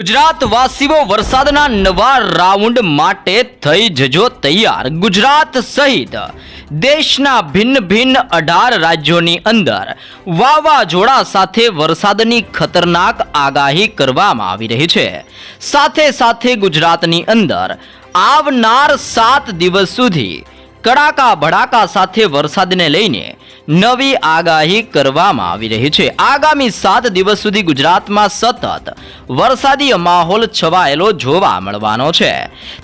ગુજરાત વાસીઓ વરસાદના નવા રાઉન્ડ માટે થઈ જજો તૈયાર. ગુજરાત સહિત દેશના ભિન્ન ભિન્ન અઢાર રાજ્યોની અંદર વાવાઝોડા સાથે વરસાદની ખતરનાક આગાહી કરવામાં આવી રહી છે. સાથે સાથે ગુજરાતની અંદર આવનાર સાત દિવસ સુધી કડાકા ભડાકા સાથે વરસાદને લઈને નવી આગાહી કરવામાં આવી રહી છે. આગામી સાત દિવસ સુધી ગુજરાતમાં સતત વરસાદી માહોલ છવાયેલો જોવા મળવાનો છે.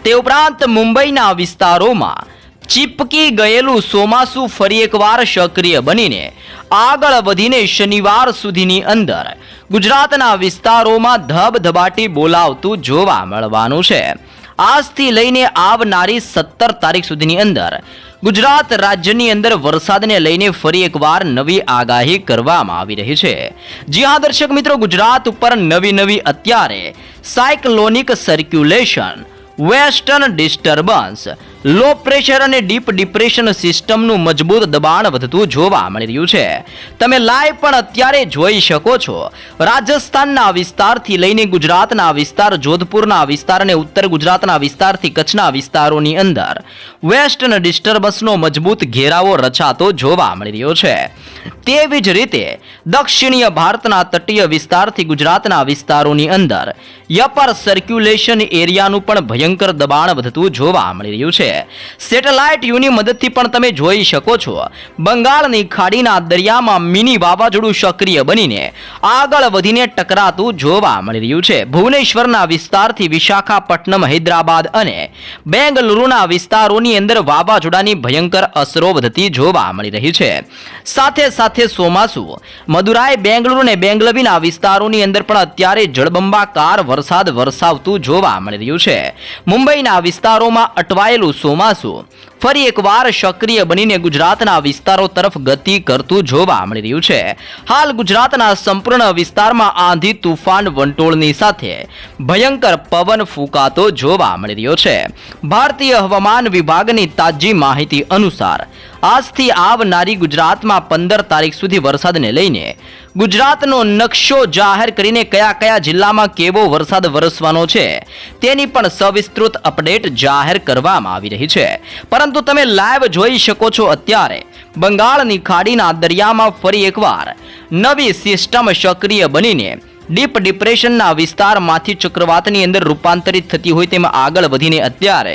તે ઉપરાંત મુંબઈના વિસ્તારોમાં ચીપકી ગયેલું ચોમાસું ફરી એકવાર સક્રિય બનીને આગળ વધીને શનિવાર સુધીની અંદર ગુજરાતના વિસ્તારોમાં ધબધબાટી બોલાવતું જોવા મળવાનું છે. આજથી લઈને આવનારી સત્તર તારીખ સુધીની અંદર ગુજરાત રાજ્યની અંદર વરસાદને લઈને ફરી એકવાર નવી આગાહી કરવામાં આવી રહી છે. જી હા, દર્શક મિત્રો, ગુજરાત ઉપર નવી નવી અત્યારે cyclonic circulation western disturbance low pressure અને ડીપ ડિપ્રેશન સિસ્ટમનું મજબૂત દબાણ વધતું જોવા મળી રહ્યું છે. તમે લાઈવ પણ અત્યારે જોઈ શકો છો. રાજસ્થાનના વિસ્તારથી લઈને ગુજરાતના વિસ્તાર, જોધપુરના વિસ્તાર અને ઉત્તર ગુજરાતના વિસ્તારથી કચ્છના વિસ્તારોની અંદર વેસ્ટર્ન ડિસ્ટર્બન્સનો મજબૂત ઘેરાવો રચાતો જોવા મળી રહ્યો છે. તેવી જ રીતે દક્ષિણીય ભારતના તટીય વિસ્તારથી ગુજરાતના વિસ્તારોની અંદર યપર સર્ક્યુલેશન એરિયાનું પણ ભયંકર દબાણ વધતું જોવા મળી રહ્યું છે. સેટેલાઇટ યુની મદદથી પણ તમે જોઈ શકો છો. બંગાળની ખાડીના દરિયામાં મિની વાવાઝોડું સક્રિય બનીને આગળ વધીને ટકરાતું જોવા મળી રહ્યું છે. ભુવનેશ્વરના વિસ્તારથી વિશાખાપટ્ટનમ, હૈદરાબાદ અને બેંગલુરુના વિસ્તારોની અંદર વાવાઝોડાની ભયંકર અસરો વધતી જોવા મળી રહી છે. સાથે સાથે ચોમાસુ, મદુરાઈ, બેંગલુરુ અને બેંગલવીના વિસ્તારોની અંદર પણ અત્યારે જળબંબાકાર વરસાદ વરસાવતું જોવા મળી રહ્યું છે. મુંબઈના વિસ્તારોમાં અટવાયેલું ચોમાસું ફરી એકવાર સક્રિય બનીને ગુજરાતના વિસ્તારો તરફ ગતિ કરતું જોવા મળી રહ્યું છે. હાલ ગુજરાતના સંપૂર્ણ વિસ્તારમાં આંધી તુફાન વંટોળની સાથે ભયંકર પવન ફૂંકાતો જોવા મળી રહ્યો છે. ભારતીય હવામાન વિભાગની તાજી માહિતી અનુસાર, આજથી આવનારી ગુજરાતમાં પંદર તારીખ સુધી વરસાદને લઈને ગુજરાતનો નકશો જાહેર કરીને કયા કયા જિલ્લામાં કેવો વરસાદ વરસવાનો છે તેની પણ સવિસ્તૃત અપડેટ જાહેર કરવામાં આવી રહી છે. પરંતુ તમે લાઈવ જોઈ શકો છો અત્યારે. બંગાળની ખાડીના દરિયામાં ફરી એકવાર નવી સિસ્ટમ સક્રિય બનીને ડીપ ડિપ્રેશનના વિસ્તારમાંથી ચક્રવાતની અંદર રૂપાંતરિત થતી હોય તેમાં આગળ વધીને અત્યારે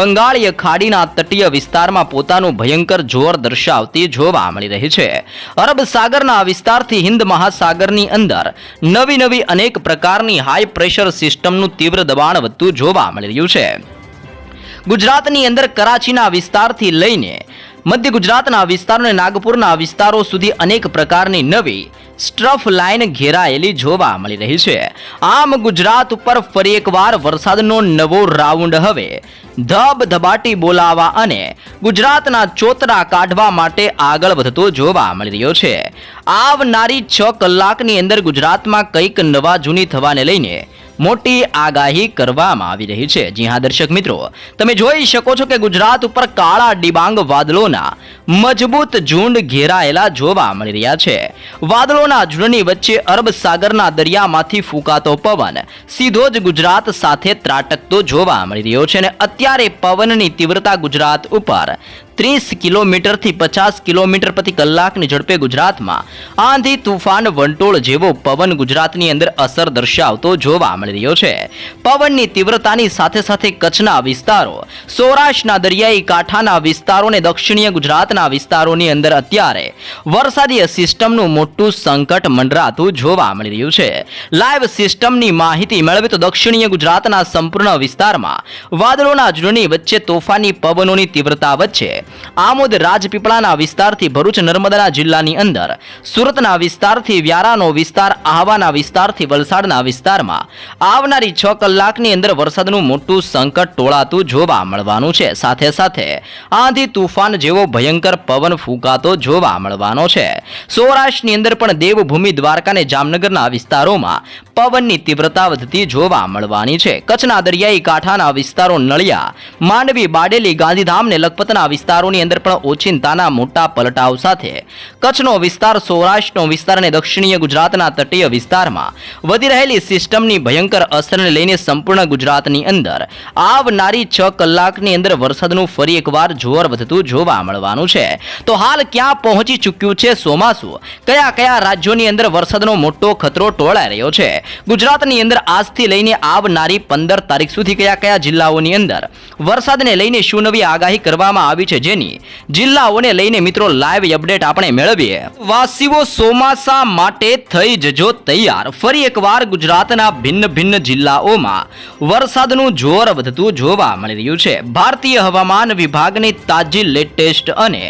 બંગાળીય ખાડીના તટીય વિસ્તારમાં પોતાનું ભયંકર જોર દર્શાવતી જોવા મળી રહી છે. અરબ સાગરના વિસ્તારથી હિન્દ મહાસાગરની અંદર નવી નવી અનેક પ્રકારની હાઈ પ્રેશર સિસ્ટમનું તીવ્ર દબાણ વધતું જોવા મળી રહ્યું છે. ગુજરાતની અંદર કરાચીના વિસ્તારથી લઈને મધ્ય ગુજરાતના વિસ્તારો અને નાગપુરના વિસ્તારો સુધી અનેક પ્રકારની નવી સ્ટ્રફ લાઇન ઘેરાયેલી જોવા મળી રહી છે. આમ ગુજરાત ઉપર ફરી એકવાર વરસાદનો નવો રાઉન્ડ હવે ધબધબાટી બોલાવા અને ગુજરાતના ચોતરા કાઢવા માટે આગળ વધતો જોવા મળી રહ્યો છે. આવનારી છ કલાકની અંદર ગુજરાતમાં કંઈક નવા જૂની થવાને લઈને મોટી આગાહી કરવામાં આવી રહી છે. જી હા, દર્શક મિત્રો, તમે જોઈ શકો છો કે ગુજરાત ઉપર કાળા ડિબાંગ વાદળોના મજબૂત ઝુંડ ઘેરાયેલા જોવા મળી રહ્યા છે. વાદળોના ઝુંડની વચ્ચે અરબ સાગરના દરિયામાંથી ફૂંકાતો પવન સીધો જ ગુજરાત સાથે ત્રાટકતો જોવા મળી રહ્યો છે અને અત્યારે પવનની તીવ્રતા ગુજરાત ઉપર ત્રીસ કિલોમીટરથી પચાસ કિલોમીટર પ્રતિ કલાકની ઝડપે ગુજરાતમાં આંધી તુફાન વંટોળ જેવો પવન ગુજરાતની અંદર અસર દર્શાવતો જોવા મળી રહ્યો છે. પવનની તીવ્રતાની સાથે સાથે કચ્છના વિસ્તારો, સૌરાષ્ટ્રના દરિયાઈ કાંઠાના વિસ્તારો અને દક્ષિણીય ગુજરાતના વિસ્તારોની અંદર અત્યારે વરસાદી સિસ્ટમનું મોટું સંકટ મંડરાતું જોવા મળી રહ્યું છે. લાઈવ સિસ્ટમની માહિતી મેળવે તો દક્ષિણીય ગુજરાતના સંપૂર્ણ વિસ્તારમાં વાદળોના ઝૂંડની વચ્ચે તોફાની પવનોની તીવ્રતા વચ્ચે આમોદ રાજપીપળાના વિસ્તારથી ભરૂચ નર્મદાના જિલ્લાની અંદર, સુરતના વિસ્તારથી વ્યારાનો વિસ્તાર, આહવાના વિસ્તારથી વલસાડના વિસ્તારમાં. આવનારી છ કલાકની અંદર વરસાદનું મોટું સંકટ ટોળાતું જોવા મળવાનું છે. સાથે સાથે આંધી તુફાન જેવો ભયંકર પવન ફૂંકાતો જોવા મળવાનો છે. સૌરાષ્ટ્રની અંદર પણ દેવભૂમિ દ્વારકા અને જામનગરના વિસ્તારોમાં પવનની તીવ્રતા વધતી જોવા મળવાની છે. કચ્છના દરિયાઈ કાંઠાના વિસ્તારો નળિયા, માંડવી, બાડેલી ગાંધીધામ ને લખપતના વિસ્તારોની અંદર પણ ઓચિંતાના મોટા પલટાવ સાથે. કચ્છનો વિસ્તાર સૌરાષ્ટ્રનો વિસ્તાર અને દક્ષિણીય ગુજરાતના તટીય વિસ્તારમાં વધી રહેલી સિસ્ટમની ભયંકર અસરને લઈને સંપૂર્ણ ગુજરાતની અંદર આવનારી છ કલાકની અંદર વરસાદનું ફરી એકવાર જોર વધતું જોવા મળવાનું છે. તો હાલ ક્યાં પહોંચી ચૂક્યું છે ચોમાસું કયા કયા રાજ્યોની અંદર વરસાદનો મોટો ખતરો ટોળાઈ રહ્યો છે? ગુજરાતની અંદર આજથી લઈને આવનારી પંદર તારીખ સુધી કયા કયા જિલ્લાઓની અંદર વરસાદને લઈને શું નવી આગાહી કરવામાં આવી છે જેની જિલ્લાઓને લઈને મિત્રો લાઈવ અપડેટ આપણે મેળવીએ. વાસીઓ ચોમાસા માટે થઈ જજો તૈયાર. ફરી એકવાર ગુજરાતના ભિન્ન ભિન્ન જિલ્લાઓમાં વરસાદનું જોર વધતું જોવા મળી રહ્યું છે. ભારતીય હવામાન વિભાગની તાજી લેટેસ્ટ અને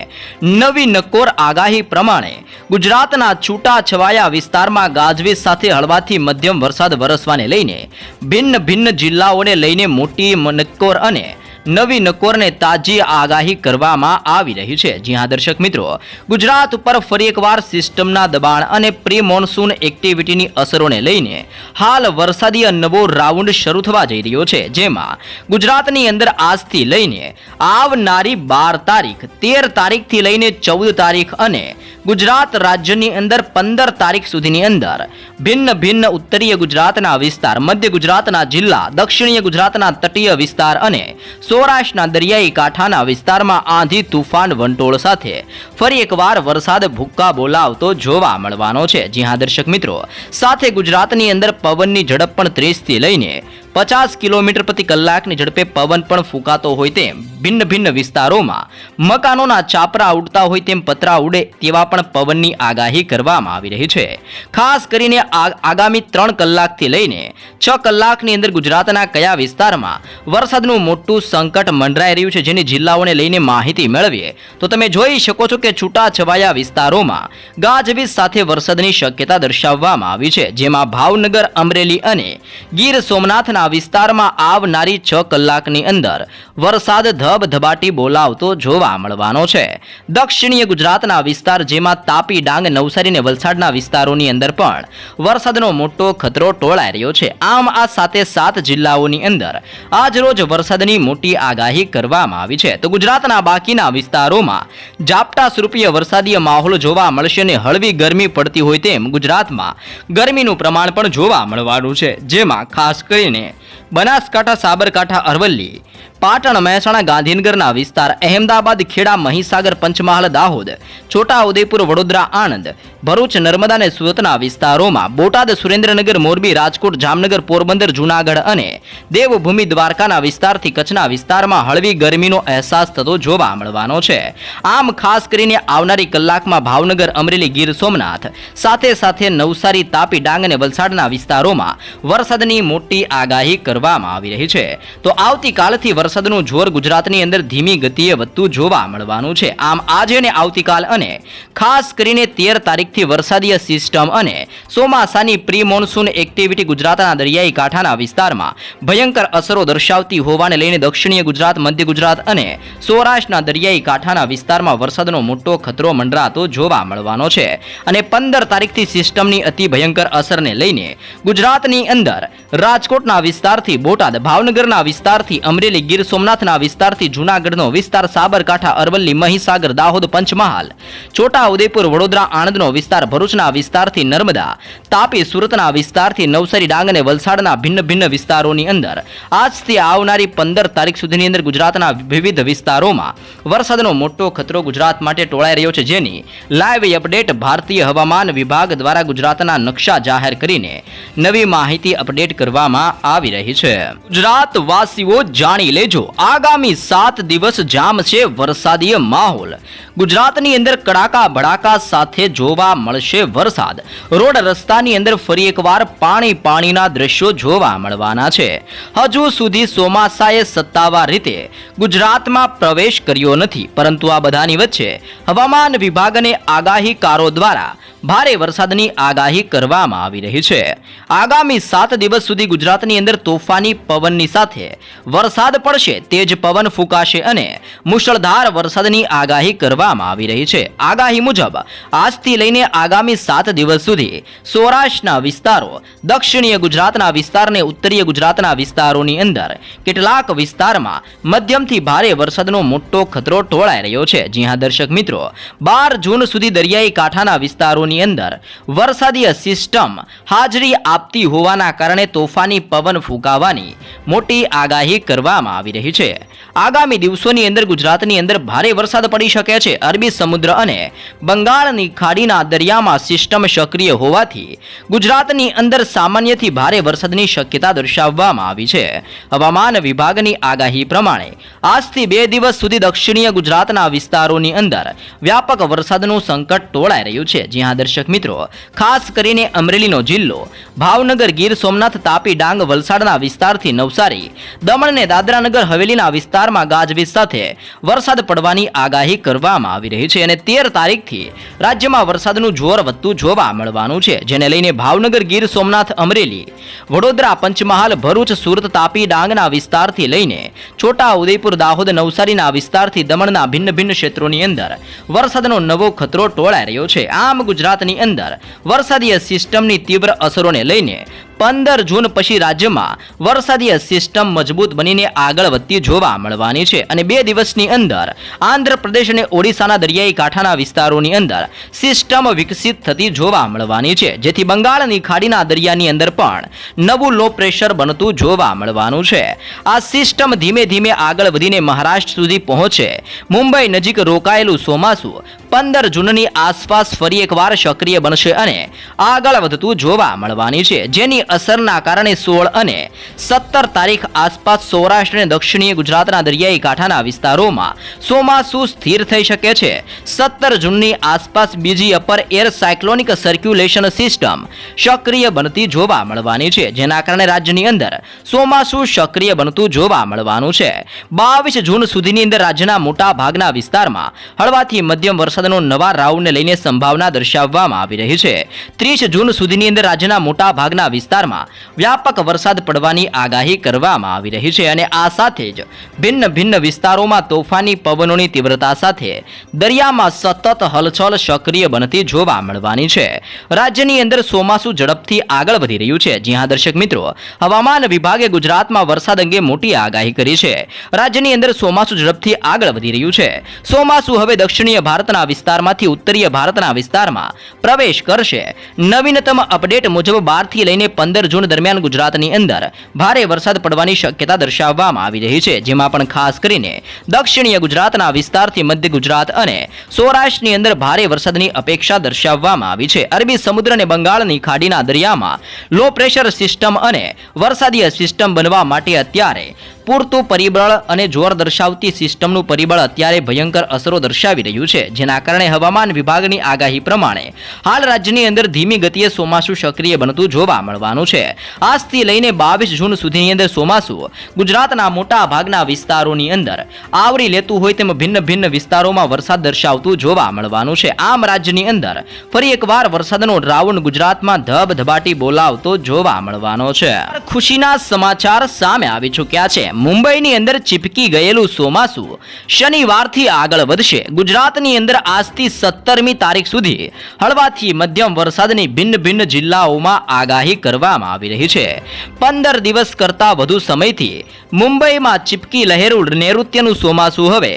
નવી નકોર આગાહી પ્રમાણે ગુજરાતના છૂટા છવાયા વિસ્તારમાં ગાજવીજ સાથે હળવાથી મધ્યમ વરસાદ વરસવાને લઈને ભિન્ન ભિન્ન જિલ્લાઓને લઈને મોટી નક્કોર અને નવી નકોરને તાજી આગાહી કરવામાં આવી રહી છે. જી દર્શક મિત્રો, ગુજરાત ઉપર ફરી એકવાર સિસ્ટમના દબાણ અને પ્રી મોન્સૂન એક્ટિવિટીની અસરોને લઈને હાલ વરસાદી નવો રાઉન્ડ શરૂ થવા જઈ રહ્યો છે. જેમાં ગુજરાતની અંદર આજથી લઈને આવનારી બાર તારીખ, તેર તારીખથી લઈને ચૌદ તારીખ અને ગુજરાત રાજ્યની અંદર પંદર તારીખ સુધીની અંદર ભિન્ન ભિન્ન ઉત્તરીય ગુજરાતના વિસ્તાર, મધ્ય ગુજરાતના જિલ્લા, દક્ષિણીય ગુજરાતના તટીય વિસ્તાર અને સૌરાષ્ટ્રના દરિયાઈ કાંઠાના વિસ્તારમાં આંધી તુફાન વંટોળ સાથે ફરી એકવાર વરસાદ ભૂક્કા બોલાવતો જોવા મળવાનો છે. જી દર્શક મિત્રો, સાથે ગુજરાતની અંદર પવનની ઝડપ પણ ત્રીસથી લઈને પચાસ કિલોમીટર પ્રતિ કલાકની ઝડપે પવન પણ ફૂંકાતો હોય તેમ ભિન્ન ભિન્ન વિસ્તારોમાં મકાનોના ચાપરા ઉડતા હોય તેમ પતરા ઉડે તેવા પણ પવનની આગાહી કરવામાં આવી રહી છે. ખાસ કરીને આગામી ત્રણ કલાકથી લઈને છ કલાકની અંદર ગુજરાતના કયા વિસ્તારમાં વરસાદનું મોટું સંકટ મંડરાઈ રહ્યું છે જેની જિલ્લાઓને લઈને માહિતી મેળવીએ, તો તમે જોઈ શકો છો કે છૂટા છવાયા વિસ્તારોમાં ગાજવીજ સાથે વરસાદની શક્યતા દર્શાવવામાં આવી છે, જેમાં ભાવનગર, અમરેલી અને ગીર સોમનાથના વિસ્તારમાં આવનારી છ કલાકની અંદર વરસાદ ધબધબાટી બોલાવતો જોવા મળવાનો છે. દક્ષિણીય ગુજરાતના વિસ્તાર જેમાં તાપી ડાંગ, નવસારી અને વલસાડના વિસ્તારોની અંદર પણ વરસાદનો મોટો ખતરો ટોળાઈ રહ્યો છે. આમ આ સાથે સાત જિલ્લાઓની અંદર આજરોજ વરસાદની મોટી આગાહી કરવામાં આવી છે. તો ગુજરાતના બાકીના વિસ્તારોમાં ઝાપટા સ્વરૂપીય વરસાદીય માહોલ જોવા મળશે અને હળવી ગરમી પડતી હોય તેમ ગુજરાતમાં ગરમીનું પ્રમાણ પણ જોવા મળવાનું છે. જેમાં ખાસ કરીને બનાસકાંઠા સાબરકાંઠા અરવલ્લી. પાટણ મહેસાણા ગાંધીનગરના વિસ્તાર, અહેમદાબાદ ખેડા મહીસાગર પંચમહાલ દાહોદ છોટા વડોદરા આણંદ, ભરૂચ નર્મદા અને સુરતના વિસ્તારોમાં બોટાદ સુરેન્દ્રનગર મોરબી રાજકોટ જામનગર પોરબંદર જૂનાગઢ અને દેવભૂમિ દ્વારકાના વિસ્તારથી કચ્છના વિસ્તારમાં હળવી ગરમીનો અહેસાસ થતો જોવા મળવાનો છે. આમ ખાસ કરીને આવનારી કલાકમાં ભાવનગર, અમરેલી, ગીર સોમનાથ, સાથે સાથે નવસારી, તાપી, ડાંગ અને વલસાડના વિસ્તારોમાં વરસાદની મોટી આગાહી કરવામાં આવી રહી છે. તો આવતીકાલથી વરસાદનું જોર ગુજરાતની અંદર ધીમી ગતિએ વધતું જોવા મળવાનું છે. આમ આજે અને આવતીકાલ અને ખાસ કરીને તેર તારીખથી વરસાદીય સિસ્ટમ અને ચોમાસાની પ્રી મોન્સૂન એક્ટિવિટી ગુજરાતના દરિયાઈ કાંઠાના વિસ્તારમાં ભયંકર અસરો દર્શાવતી હોવાને લઈને દક્ષિણીય ગુજરાત, મધ્ય ગુજરાત અને સૌરાષ્ટ્રના દરિયાઈ કાંઠાના વિસ્તારમાં વરસાદનો મોટો ખતરો મંડરાતો જોવા મળવાનો છે. અને પંદર તારીખથી સિસ્ટમની અતિ ભયંકર અસરને લઈને ગુજરાતની અંદર રાજકોટના વિસ્તારથી બોટાદ, ભાવનગરના વિસ્તારથી અમરેલી, ગીર સોમનાથના વિસ્તારથી જૂનાગઢનો વિસ્તાર સાબરકાંઠા, અરવલ્લી, મહીસાગર, દાહોદ, પંચમહાલ છોટા ઉદેપુર વડોદરા, આણંદનો વિસ્તાર, ભરૂચના વિસ્તારથી નર્મદા, તાપી, સુરતના વિસ્તારથી નવસારી, ડાંગ અને વલસાડના ભિન્ન ભિન્ન વિસ્તારોની અંદર આજથી આવનારી પંદર તારીખ સુધીની અંદર ગુજરાતના વિવિધ વિસ્તારોમાં વરસાદનો મોટો ખતરો ગુજરાત માટે ટોળાઈ રહ્યો છે. જેની લાઈવ અપડેટ ભારતીય હવામાન વિભાગ દ્વારા ગુજરાતના નકશા જાહેર કરીને નવી માહિતી અપડેટ કરવામાં આવી રહી છે. ગુજરાત વાસીઓ જાણી લેજો આગામી સાત દિવસ જામશે વરસાદીય માહોલ. ગુજરાતની અંદર કડાકા ભડાકા સાથે જોવા મળશે વરસાદ. રોડ રસ્તાની અંદર ફરી એકવાર પાણી પાણીના દ્રશ્યો જોવા મળવાના છે. હજુ સુધી ચોમાસાએ સત્તાવાર રીતે ગુજરાતમાં પ્રવેશ કર્યો નથી, પરંતુ આ બધાની વચ્ચે હવામાન વિભાગ અને આગાહીકારો દ્વારા ભારે વરસાદની આગાહી કરવામાં આવી રહી છે. આગામી સાત દિવસ સુધી ગુજરાતની અંદર તોફાની પવનની સાથે વરસાદ પડશે તે તેજ પવન ફૂંકાશે અને મુશળધાર વરસાદની આગાહી કરવામાં આવી રહી છે. આગાહી મુજબ, આજથી લઈને આગામી સાત દિવસ સુધી સૌરાષ્ટ્રના વિસ્તારો, દક્ષિણીય ગુજરાતના વિસ્તાર અને ઉત્તરીય ગુજરાતના વિસ્તારોની અંદર કેટલાક વિસ્તારમાં મધ્યમથી ભારે વરસાદનો મોટો ખતરો ટોળાઈ રહ્યો છે. જ્યાં દર્શક મિત્રો, બાર જૂન સુધી દરિયાઈ કાંઠાના વિસ્તારોની અંદર વરસાદીય સિસ્ટમ હાજરી આપતી હોવાના કારણે તોફાની પવન ફૂંકાવાની મોટી આગાહી કરવામાં આવી રહી છે. આગામી દિવસોની અંદર ગુજરાતની અંદર ભારે વરસાદ પડી શકે છે. અરબી સમુદ્ર અને બંગાળની ખાડીના દરિયામાં સિસ્ટમ સક્રિય હોવાથી ગુજરાતની અંદર સામાન્યથી ભારે વરસાદની શક્યતા દર્શાવવામાં આવી છે. હવામાન વિભાગની આગાહી પ્રમાણે આજથી બે દિવસ સુધી દક્ષિણીય ગુજરાતના વિસ્તારોની અંદર વ્યાપક વરસાદનું સંકટ ટોળાઈ રહ્યું છે. જ્યાં દર્શક મિત્રો, ખાસ કરીને અમરેલીનો જિલ્લો ભાવનગર ગીર સોમનાથ તાપી ડાંગ વલસાડના વિસ્તારથી નવસારી દમણ અને દાદરાનગર હવેલીના વિસ્તારમાં ગાજવીજ સાથે વરસાદ પડવાની આગાહી કરવામાં આવી રહી છે અને તેર તારીખથી રાજ્યમાં વરસાદનું જોર વધતું જોવા મળવાનું છે. જેને લઈને ભાવનગર ગીર સોમનાથ અમરેલી, વડોદરા પંચમહાલ, ભરૂચ, સુરત, તાપી, ડાંગના વિસ્તારથી લઈને છોટા ઉદયપુર, દાહોદ, નવસારીના વિસ્તારથી દમણના ભિન્ન ભિન્ન ક્ષેત્રોની અંદર વરસાદનો નવો ખતરો ટોળાઈ રહ્યો છે. આમ ગુજરાતની અંદર વરસાદીય સિસ્ટમની તીવ્ર અસરોને લઈને પંદર જૂન પછી રાજ્યમાં વરસાદીય સિસ્ટમ મજબૂત બનીને આગળ વધતી જોવા મળવાની છે. અને બે દિવસની અંદર આંધ્રપ્રદેશ અને ઓડિશાના દરિયાઈ કાંઠાના વિસ્તારોની અંદર સિસ્ટમ વિકસિત થતી જોવા મળવાની છે. જેથી બંગાળની ખાડીના દરિયાની અંદર પણ નવું લો પ્રેશર બનતું જોવા મળવાનું છે. આ સિસ્ટમ ધીમે ધીમે આગળ વધીને મહારાષ્ટ્ર સુધી પહોંચે. મુંબઈ નજીક રોકાયેલું ચોમાસું પંદર જૂનની આસપાસ ફરી એકવાર સક્રિય બનશે અને આગળ વધતું જોવા મળવાની છે. જેની અસરના કારણે સોળ અને સત્તર તારીખ આસપાસ સૌરાષ્ટ્ર અને દક્ષિણીય ગુજરાતના દરિયાઈ કાંઠાના વિસ્તારોમાં ચોમાસું સ્થિર થઈ શકે છે. સત્તર જૂનની આસપાસ બીજી upper air cyclonic circulation system સક્રિય બનતી જોવા મળવાની છે. જેના કારણે રાજ્યની અંદર ચોમાસું સક્રિય બનતું જોવા મળવાનું છે. બાવીસ જૂન સુધીની અંદર રાજ્યના મોટા ભાગના વિસ્તારમાં હળવાથી મધ્યમ વરસાદનો નવા રાઉન્ડને લઈને સંભાવના દર્શાવવામાં આવી રહી છે. ત્રીસ જૂન સુધીની અંદર રાજ્યના મોટા વિસ્તારમાં વ્યાપક વરસાદ પડવાની આગાહી કરવામાં આવી રહી છે અને આ સાથે જ ભિન્ન ભિન્ન વિસ્તારોમાં તોફાની પવનોની તીવ્રતા સાથે દરિયામાં સતત હલચલ સક્રિય બનતી જોવા મળવાની છે. રાજ્યની અંદર ચોમાસું ઝડપથી આગળ વધી રહ્યું છે. જી દર્શક મિત્રો, હવામાન વિભાગે ગુજરાતમાં વરસાદ અંગે મોટી આગાહી કરી છે. રાજ્યની અંદર ચોમાસું ઝડપથી આગળ વધી રહ્યું છે. ચોમાસું હવે દક્ષિણીય ભારતના વિસ્તારમાંથી ઉત્તરીય ભારતના વિસ્તારમાં પ્રવેશ કરશે. નવીનતમ અપડેટ મુજબ બારથી લઈને પંદર જૂન દરમિયાન ગુજરાતની અંદર ભારે વરસાદ પડવાની શક્યતા દર્શાવવામાં આવી રહી છે, જેમાં પણ ખાસ કરીને દક્ષિણીય ગુજરાતના વિસ્તારથી મધ્ય ગુજરાત અને સૌરાષ્ટ્રની અંદર ભારે વરસાદની અપેક્ષા દર્શાવવામાં આવી છે. અરબી સમુદ્ર અને બંગાળની ખાડીના દરિયામાં લો પ્રેશર સિસ્ટમ અને વરસાદીય સિસ્ટમ બનવા માટે અત્યારે પૂરતું પરિબળ અને જોર દર્શાવતી સિસ્ટમનું પરિબળ અત્યારે ભયંકર અસરો દર્શાવી રહ્યું છે, જેના કારણે હવામાન વિભાગની આગાહી પ્રમાણે હાલ રાજ્યની અંદર ધીમી ગતિએ ચોમાસું સક્રિય બનતું જોવા મળવાનું છે. આજથી લઈને બાવીસ જૂન સુધીની અંદર ચોમાસું ગુજરાતના મોટા ભાગના વિસ્તારોની અંદર આવરી લેતું હોય તેમ ભિન્ન ભિન્ન વિસ્તારોમાં વરસાદ દર્શાવતું જોવા મળવાનું છે. આમ રાજ્યની અંદર ફરી એકવાર વરસાદનો રાઉન્ડ ગુજરાતમાં ધબધબાટી બોલાવતો જોવા મળવાનો છે. ખુશીના સમાચાર સામે આવી ચૂક્યા છે. મુંબઈની અંદર ચીપકી ગયેલું ચોમાસુ શનિવારથી આગળ વધશે. ગુજરાતની અંદર આજથી સત્તરમી તારીખ સુધી હળવાથી મધ્યમ વરસાદની ભિન્ન ભિન્ન જિલ્લાઓમાં આગાહી કરવામાં આવી રહી છે. પંદર દિવસ કરતાં વધુ સમયથી મુંબઈમાં ચીપકી લહેરું નૈઋત્યનું ચોમાસુ હવે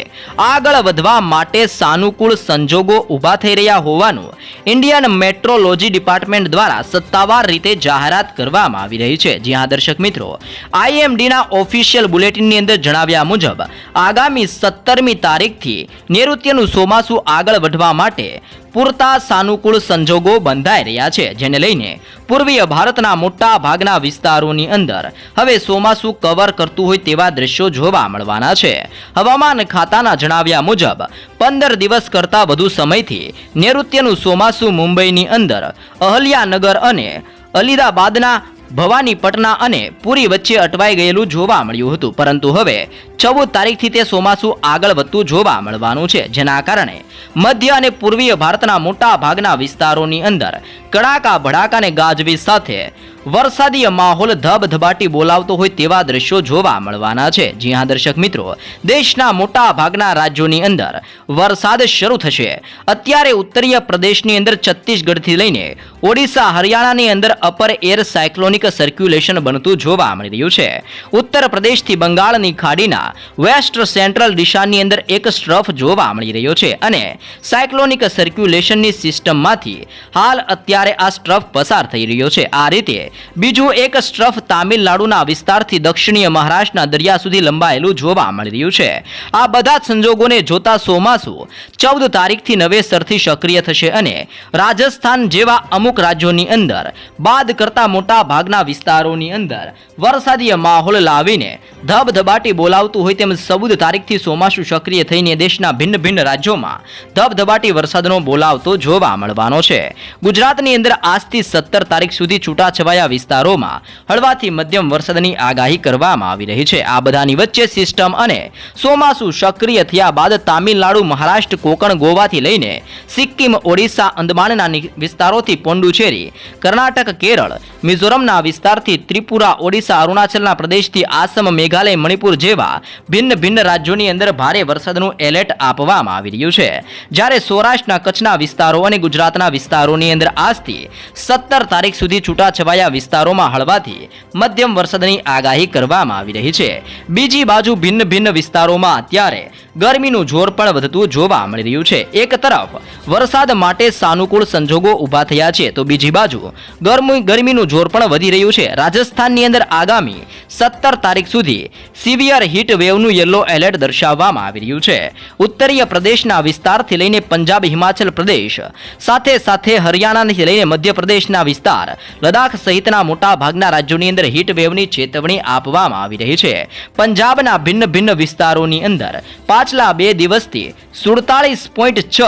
આગળ વધવા માટે સાનુકૂળ સંજોગો ઊભા થઈ રહ્યા હોવાનું ઇન્ડિયન મેટ્રોલોજી ડિપાર્ટમેન્ટ દ્વારા સત્તાવાર રીતે જાહેરાત કરવામાં આવી રહી છે. જ્યાં દર્શક મિત્રો, આઈએમડીના ઓફિશિયલ બુલેટિનની અંદર જણાવ્યા મુજબ, આગામી સત્તરમી તારીખથી નૈઋત્યનું ચોમાસું આગળ વધવા માટે પૂરતા સાનુકૂળ સંજોગો બંધાઈ રહ્યા છે, જેને લઈને પૂર્વીય ભારતના મોટા ભાગના વિસ્તારોની અંદર હવે ચોમાસું કવર કરતું હોય તેવા દ્રશ્યો જોવા મળવાના છે. હવામાન ખાતાના જણાવ્યા મુજબ, પંદર દિવસ કરતાં વધુ સમયથી નૈઋત્યનું ચોમાસું મુંબઈની અંદર અહલ્યાનગર અને અલીદાબાદના ભવાની પટના અને પુરી વચ્ચે અટવાઈ ગયેલું જોવા મળ્યું હતું. પરંતુ હવે ચૌદ તારીખથી તે ચોમાસું આગળ વધતું જોવા મળવાનું છે, જેના કારણે મધ્ય અને પૂર્વીય ભારતના મોટા ભાગના વિસ્તારોની અંદર કડાકા ભડાકા અને ગાજવીજ સાથે વરસાદી માહોલ ધબધબાટી બોલાવતો હોય તેવા દ્રશ્યો જોવા મળવાના છે. જી દર્શક મિત્રો, દેશના મોટા ભાગના રાજ્યોની અંદર વરસાદ શરૂ થશે. અત્યારે ઉત્તરીય પ્રદેશની અંદર છત્તીસગઢથી લઈને ઓડિશા, હરિયાણાની અંદર અપર એર સાયક્લોનિક સર્ક્યુલેશન બનતું જોવા મળી રહ્યું છે. ઉત્તર પ્રદેશથી બંગાળની ખાડીના વેસ્ટ સેન્ટ્રલ દિશાની અંદર એક સ્ટ્રફ જોવા મળી રહ્યો છે અને સાયક્લોનિક સર્ક્યુલેશનની સિસ્ટમમાંથી હાલ અત્યારે આ સ્ટ્રફ પસાર થઈ રહ્યો છે. આ રીતે બીજું એક સ્ટ્રફ તામિલનાડુના વિસ્તારથી દક્ષિણીય મહારાષ્ટ્રના દરિયા સુધી લંબાયેલું જોવા મળી રહ્યું છે. આ બધા જ સંજોગોને જોતા ચોમાસું ચૌદ તારીખથી નવેસરથી સક્રિય થશે અને રાજસ્થાન જેવા અમુક રાજ્યોની અંદર, બાદ કરતા મોટા ભાગના વિસ્તારોની અંદર વરસાદીય માહોલ લાવીને ધબધબાટી બોલાવતું હોય તેમ ચૌદ તારીખથી ચોમાસું સક્રિય થઈને દેશના ભિન્ન ભિન્ન રાજ્યોમાં ધબધબાટી વરસાદનો બોલાવતો જોવા મળવાનો છે. ગુજરાતની અંદર આજથી સત્તર તારીખ સુધી છૂટાછવાયા વિસ્તારોમાં હળવાથી મધ્યમ વરસાદની આગાહી કરવામાં આવી રહી છે? આ બધાની વચ્ચે સિસ્ટમ અને ચોમાસુ સક્રિય થયા બાદ તામિલનાડુ, મહારાષ્ટ્ર, કોકણ, ગોવાથી લઈને સિક્કિમ, ઓડિશા, અંદમાનના વિસ્તારોથી પોંડુચેરી કર્ણાટક, કેરળ, મિઝોરમના વિસ્તારથી ત્રિપુરા, ઓડિશા, અરુણાચલના પ્રદેશથી આસામ, મેઘાલય, મણિપુર જેવા ભિન્ન ભિન્ન રાજ્યોની અંદર ભારે વરસાદનું એલર્ટ આપવામાં આવી રહ્યું છે. જ્યારે સૌરાષ્ટ્રના કચ્છના વિસ્તારો અને ગુજરાતના વિસ્તારોની અંદર આજથી સત્તર તારીખ સુધી છૂટાછવાયા વિસ્તારોમાં હળવાથી મધ્યમ વરસાદની આગાહી કરવામાં આવી રહી છે. બીજી બાજુ ભિન્ન ભિન્ન વિસ્તારોમાં અત્યારે ગરમીનું જોર પણ વધતું જોવા મળી રહ્યું છે. એક તરફ વરસાદ માટે સાનુકૂળ સંજોગો ઊભા થયા છે, તો બીજી બાજુ ગરમી ગરમીનું જોર પણ વધી રહ્યું છે. રાજસ્થાનની અંદર આગામી સત્તર તારીખ સુધી સિવિયર હીટ વેવનું યલો એલર્ટ દર્શાવવામાં આવી રહ્યું છે. ઉત્તરીય પ્રદેશના વિસ્તારથી લઈને પંજાબ, હિમાચલ પ્રદેશ, સાથે સાથે હરિયાણાથી લઈને મધ્યપ્રદેશના વિસ્તાર લદાખ સહિતના મોટા ભાગના રાજ્યોની અંદર હીટ વેવની ચેતવણી આપવામાં આવી રહી છે. પંજાબના ભિન્ન ભિન્ન વિસ્તારોની અંદર પાછલા બે દિવસથી સુડતાલીસ પોઈન્ટ છ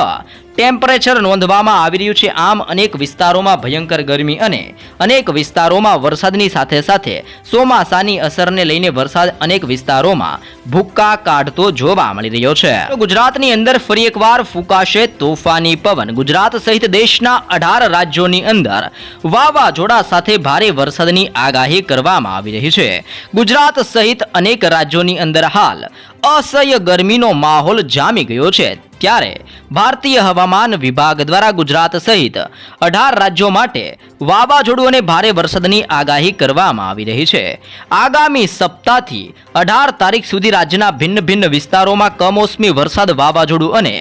ટેમ્પરેચર નોંધવામાં આવી રહ્યું છે. આમ અનેક વિસ્તારોમાં ભયંકર ગરમી અને અનેક વિસ્તારોમાં વરસાદની સાથે સાથે ચોમાસાની અસરને લઈને વરસાદ અનેક વિસ્તારોમાં ભૂક્કા કાઢતો જોવા મળી રહ્યો છે. ગુજરાતની અંદર ફરી એકવાર ફૂંકાશે તોફાની પવન. ગુજરાત સહિત દેશના અઢાર રાજ્યોની અંદર વાવાઝોડા સાથે ભારે વરસાદની આગાહી કરવામાં આવી રહી છે. ગુજરાત સહિત અનેક રાજ્યોની અંદર હાલ અસહ્ય ગરમીનો માહોલ જામી ગયો છે. ત્યારે ભારતીય હવામાન વિભાગ દ્વારા ગુજરાત સહિત અઢાર રાજ્યો માટે વાવાઝોડું અને ભારે વરસાદની આગાહી કરવામાં આવી રહી છે. આગામી સપ્તાહથી અઢાર તારીખ સુધી રાજ્યના ભિન્ન ભિન્ન વિસ્તારોમાં કમોસમી વરસાદ, વાવાઝોડું અને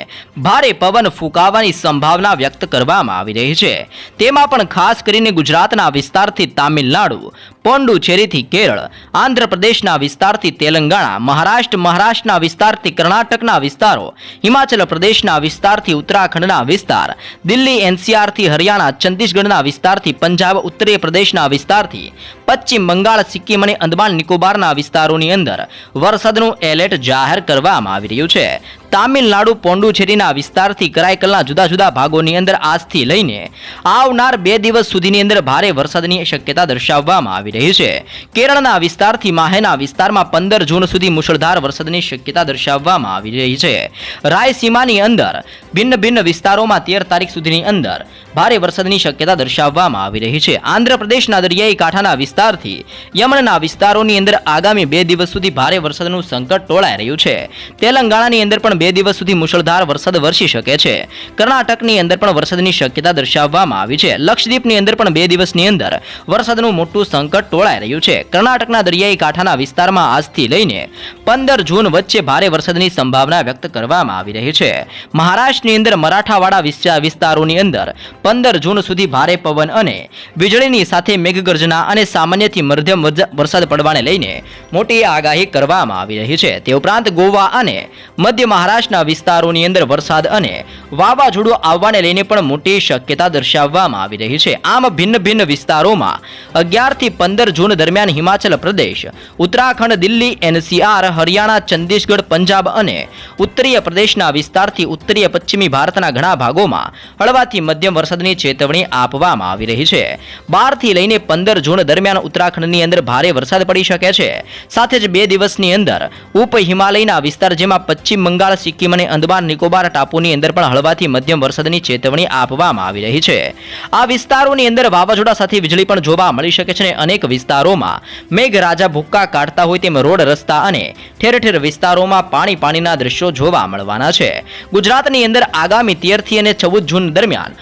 ભારે પવન ફૂંકાવાની સંભાવના વ્યક્ત કરવામાં આવી રહી છે. તેમાં પણ ખાસ કરીને ગુજરાતના વિસ્તારથી તામિલનાડુ પોંડુચેરીથી કેરળ, આંધ્રપ્રદેશના વિસ્તારથી તેલંગાણા, મહારાષ્ટ્ર, મહારાષ્ટ્રના વિસ્તારથી કર્ણાટકના વિસ્તારો, હિમાચલ પ્રદેશના વિસ્તારથી ઉત્તરાખંડના વિસ્તાર. દિલ્હી, એનસીઆરથી હરિયાણા, છત્તીસગઢના વિસ્તારથી પંજાબ, ઉત્તર પ્રદેશના વિસ્તારથી પશ્ચિમ બંગાળ, સિક્કિમ અને અંદમાન નિકોબારના વિસ્તારોની અંદર વરસાદનું એલર્ટ જાહેર કરવામાં આવી રહ્યું છે. તામિલનાડુ પોંડુચેરીના વિસ્તારથી કરાયકલના જુદા જુદા ભાગોની અંદર આજથી લઈને આવનાર બે દિવસ સુધીની અંદર ભારે વરસાદની શક્યતા દર્શાવવામાં આવી રહી છે. કેરળના વિસ્તારથી માહેના વિસ્તારમાં પંદર જૂન સુધી મુશળધાર વરસાદની શક્યતા દર્શાવવામાં આવી રહી છે. રાયસીમાની અંદર ભિન્ન ભિન્ન વિસ્તારોમાં તેર તારીખ સુધીની અંદર ભારે વરસાદની શક્યતા દર્શાવવામાં આવી રહી છે. આંધ્રપ્રદેશના દરિયાઈ કાંઠાના વિસ્તારથી યમનના વિસ્તારોની અંદર આગામી બે દિવસ સુધી ભારે વરસાદનું સંકટ ટોળાઈ રહ્યું છે. તેલંગાણાની અંદર પણ બે દિવસ સુધી મુશળધાર વરસાદ વરસી શકે છે. કર્ણાટકની અંદર પણ વરસાદની શક્યતા દર્શાવવામાં આવી છે. લક્ષદ્વીપની અંદર પણ બે દિવસની અંદર વરસાદનું મોટું સંકટ ટોળાઈ રહ્યું છે. કર્ણાટકના દરિયાઈ કાંઠાના વિસ્તારમાં આજથી લઈને પંદર જૂન વચ્ચે ભારે વરસાદની સંભાવના વ્યક્ત કરવામાં આવી રહી છે. મહારાષ્ટ્રની અંદર મરાઠાવાડા વિસ્તા- વિસ્તારોની અંદર પંદર જૂન સુધી ભારે પવન અને વીજળીની સાથે મેઘગર્જના અને સામાન્યથી મધ્યમ વરસાદ પડવાને લઈને મોટી આગાહી કરવામાં આવી રહી છે. તે ઉપરાંત ગોવા અને મધ્ય મહારાષ્ટ્રના વિસ્તારોની અંદર વરસાદ અને વાવાઝોડું આવવાને લઈને પણ મોટી શક્યતા દર્શાવવામાં આવી રહી છે. આમ ભિન્ન ભિન્ન વિસ્તારોમાં અગિયારથી પંદર જૂન દરમિયાન હિમાચલ પ્રદેશ, ઉત્તરાખંડ, દિલ્હી, એનસીઆર, હરિયાણા ચંદીસગઢ પંજાબ અને ઉત્તરીય પ્રદેશના વિસ્તારથી ઉત્તરીય પશ્ચિમી ભારતના ઘણા ભાગોમાં હળવાથી મધ્યમ વરસાદ વરસાદની ચેતવણી આપવામાં આવી રહી છે. બારથી લઈને પંદર જૂન દરમિયાન ઉત્તરાખંડની અંદર ભારે વરસાદ પડી શકે છે. સાથે જ બે દિવસની અંદર ઉપ હિમાલયના વિસ્તાર જેમાં પશ્ચિમ બંગાળ, સિક્કિમ અને અંદમાન નિકોબાર ટાપુની અંદર પણ હળવાથી મધ્યમ વરસાદની ચેતવણી આપવામાં આવી રહી છે. આ વિસ્તારોની અંદર વાવાઝોડા સાથે વીજળી પણ જોવા મળી શકે છે અને અનેક વિસ્તારોમાં મેઘરાજા ભૂક્કા કાઢતા હોય તેમ રોડ, રસ્તા અને ઠેર ઠેર વિસ્તારોમાં પાણી પાણીના દ્રશ્યો જોવા મળવાના છે. ગુજરાતની અંદર આગામી તેરથી અને ચૌદ જૂન દરમિયાન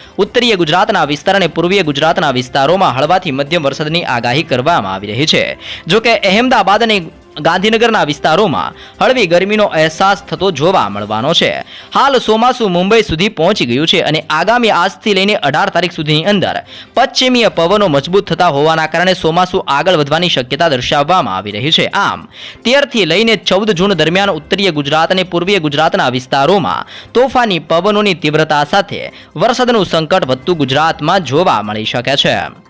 ઉત્તરીય ગુજરાતના વિસ્તાર અને પૂર્વીય ગુજરાતના વિસ્તારોમાં હળવાથી મધ્યમ વરસાદની આગાહી કરવામાં આવી રહી છે. જોકે અહેમદાબાદ અને ગાંધીનગરના વિસ્તારોમાં હળવી ગરમીનો અહેસાસ થતો જોવા મળવાનો છે. હાલ ચોમાસું મુંબઈ સુધી પહોંચી ગયું છે અને આગામી આજથી લઈને અઢાર તારીખ સુધીની અંદર પશ્ચિમીય પવનો મજબૂત થતા હોવાના કારણે ચોમાસું આગળ વધવાની શક્યતા દર્શાવવામાં આવી રહી છે. આમ, તેરથી લઈને ચૌદ જૂન દરમિયાન ઉત્તરીય ગુજરાત અને પૂર્વીય ગુજરાતના વિસ્તારોમાં તોફાની પવનોની તીવ્રતા સાથે વરસાદનું સંકટ વધતું ગુજરાતમાં જોવા મળી શકે છે.